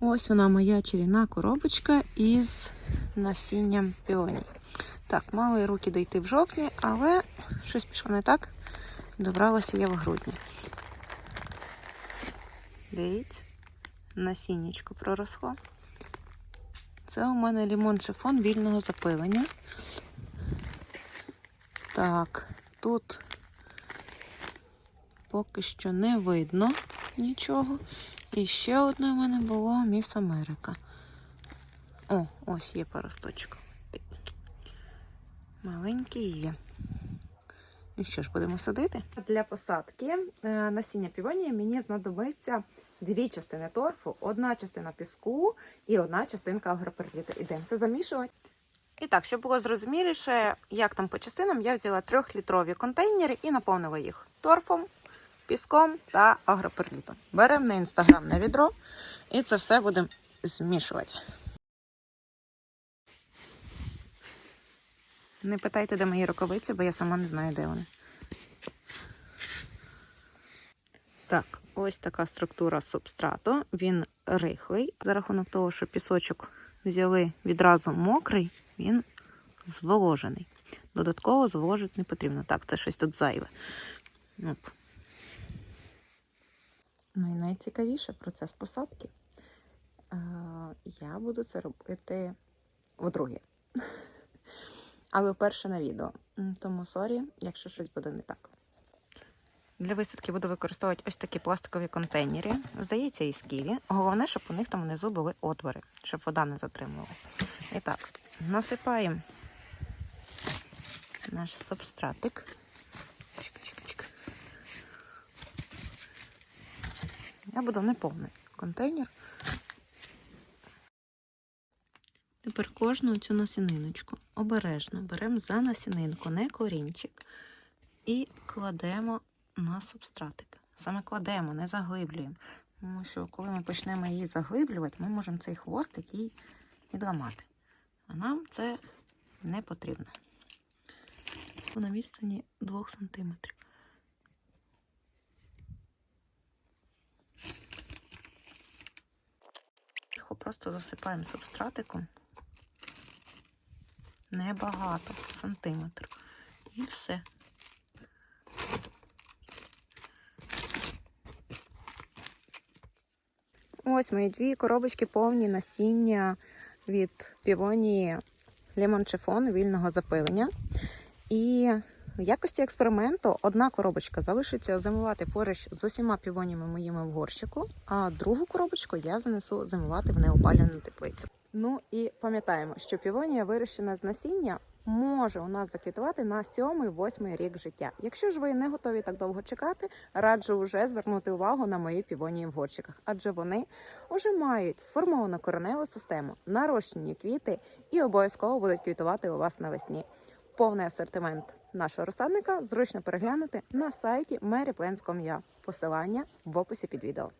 Ось вона моя чарівна коробочка із насінням піоній. Так, мали руки дойти в жовтні, але щось пішло не так. Добралася я в грудні. Дивіться, насіннячко проросло. Це у мене лімон шифон вільного запилення. Так, тут поки що не видно нічого. І ще одне в мене було Міс Америка. О, ось є паросточок. Маленький є. Ну що ж, будемо садити? Для посадки е, насіння півонії мені знадобиться дві частини торфу, одна частина піску і одна частинка агроперліту. Ідемо все замішувати. І так, щоб було зрозуміліше, як там по частинам, я взяла трьохлітрові контейнери і наповнила їх торфом, піском та агроперлітом. Беремо на інстаграмне відро і це все будемо змішувати. Не питайте, де мої рукавиці, бо я сама не знаю, де вони. Так, ось така структура субстрату. Він рихлий. За рахунок того, що пісочок взяли відразу мокрий, він зволожений. Додатково зволожити не потрібно. Так, це щось тут зайве. Ну і найцікавіше процес посадки. Е, Я буду це робити вдруге. Але вперше на відео. Тому сорі, якщо щось буде не так. Для висадки буду використовувати ось такі пластикові контейнери. Здається, із ківі. Головне, щоб у них там внизу були отвори, щоб вода не затримувалась. І так, насипаємо наш субстратик. Я буду неповний контейнер. Тепер кожну цю насіниночку обережно беремо за насінинку, не корінчик, і кладемо на субстратик. Саме кладемо, не заглиблюємо. Тому що коли ми почнемо її заглиблювати, ми можемо цей хвостик їй відламати. А нам це не потрібно. На відстані 2 см. Просто засипаємо субстратиком. Небагато, сантиметр. І все. Ось мої дві коробочки повні насіння від півонії Chiffon вільного запилення. І в якості експерименту одна коробочка залишиться зимувати поруч з усіма півоніями моїми в горщику, а другу коробочку я занесу зимувати в неопалювану теплицю. Ну і пам'ятаємо, що півонія вирощена з насіння може у нас заквітувати на 7-8 рік життя. Якщо ж ви не готові так довго чекати, раджу вже звернути увагу на мої півонії в горщиках, адже вони вже мають сформовану кореневу систему, нарощені квіти і обов'язково будуть квітувати у вас навесні. Повний асортимент нашого розсадника зручно переглянути на сайті maryplants.com.ua. Посилання в описі під відео.